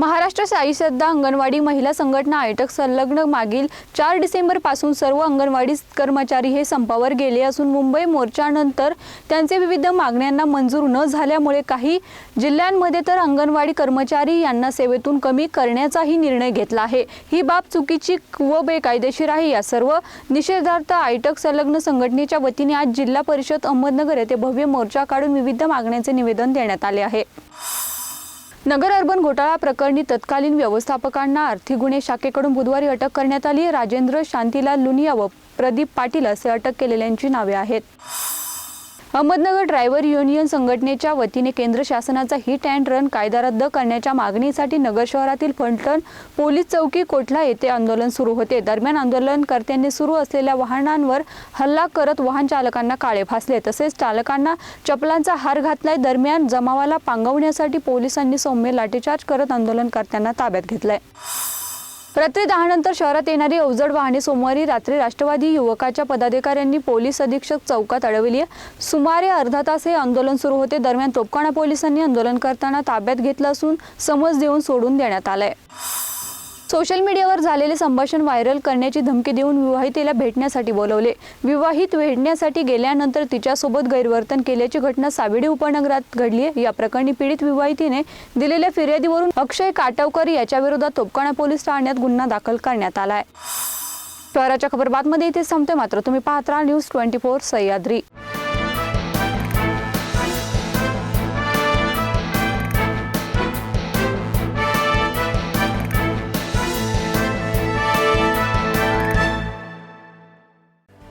महाराष्ट्र साईश्रद्धा अंगणवाडी महिला संघटना आयटक संलग्न मागील चार डिसेंबरपासून सर्व अंगणवाडी कर्मचारी हे संपावर गेले असून मुंबई मोर्चानंतर त्यांचे विविध मागण्यांना मंजूर न झाल्यामुळे काही जिल्ह्यांमध्ये तर अंगणवाडी कर्मचारी यांना सेवेतून कमी करण्याचाही निर्णय घेतला आहे. ही बाब चुकीची व बेकायदेशीर आहे. या सर्व निषेधार्थ आयटक संलग्न संघटनेच्या वतीने आज जिल्हा परिषद अहमदनगर येथे भव्य मोर्चा काढून विविध मागण्यांचे निवेदन देण्यात आले आहे. नगर अर्बन घोटाळा प्रकरणी तत्कालीन व्यवस्थापकांना आर्थिक गुन्हे शाखेकडून बुधवारी अटक करण्यात आली. राजेंद्र शांतीलाल लुनिया व प्रदीप पाटील असे अटक केलेल्यांची नावे आहेत. अहमदनगर ड्रायव्हर युनियन संघटनेच्या वतीने केंद्र शासनाचा हिट अँड रन कायदा रद्द करण्याच्या मागणीसाठी नगर शहरातील फलटण पोलीस चौकी कोटला येथे आंदोलन सुरू होते. दरम्यान आंदोलनकर्त्यांनी सुरू असलेल्या वाहनांवर हल्ला करत वाहन चालकांना काळे फासले. तसेच चालकांना चपलांचा हार घातलाय. दरम्यान जमावाला पांगवण्यासाठी पोलिसांनी सौम्य लाठीचार्ज करत आंदोलनकर्त्यांना ताब्यात घेतलाय. रात्री दहानंतर शहरात येणारी अवजड वाहने सोमवारी रात्री राष्ट्रवादी युवकाच्या पदाधिकाऱ्यांनी पोलीस अधीक्षक चौकात अडवली आहे. सुमारे अर्धा तास हे आंदोलन सुरू होते दरम्यान तोपखाना पोलिसांनी आंदोलन करताना ताब्यात घेतलं असून समज देऊन सोडून देण्यात आलंय सोशल मीडियावर झालेले संभाषण व्हायरल करण्याची धमकी देऊन विवाहितेला भेटण्यासाठी बोलवले. विवाहित भेटण्यासाठी गेल्यानंतर तिच्यासोबत गैरवर्तन केल्याची घटना सावेडी उपनगरात घडली आहे. या प्रकरणी पीडित विवाहितीने दिलेल्या फिर्यादीवरून अक्षय काटवकर याच्याविरोधात तोपकाणा पोलीस ठाण्यात गुन्हा दाखल करण्यात आला आहे शहराच्या खबरबातमध्ये इथे संपते मात्र तुम्ही पाहत राहा न्यूज ट्वेंटी फोर सह्याद्री.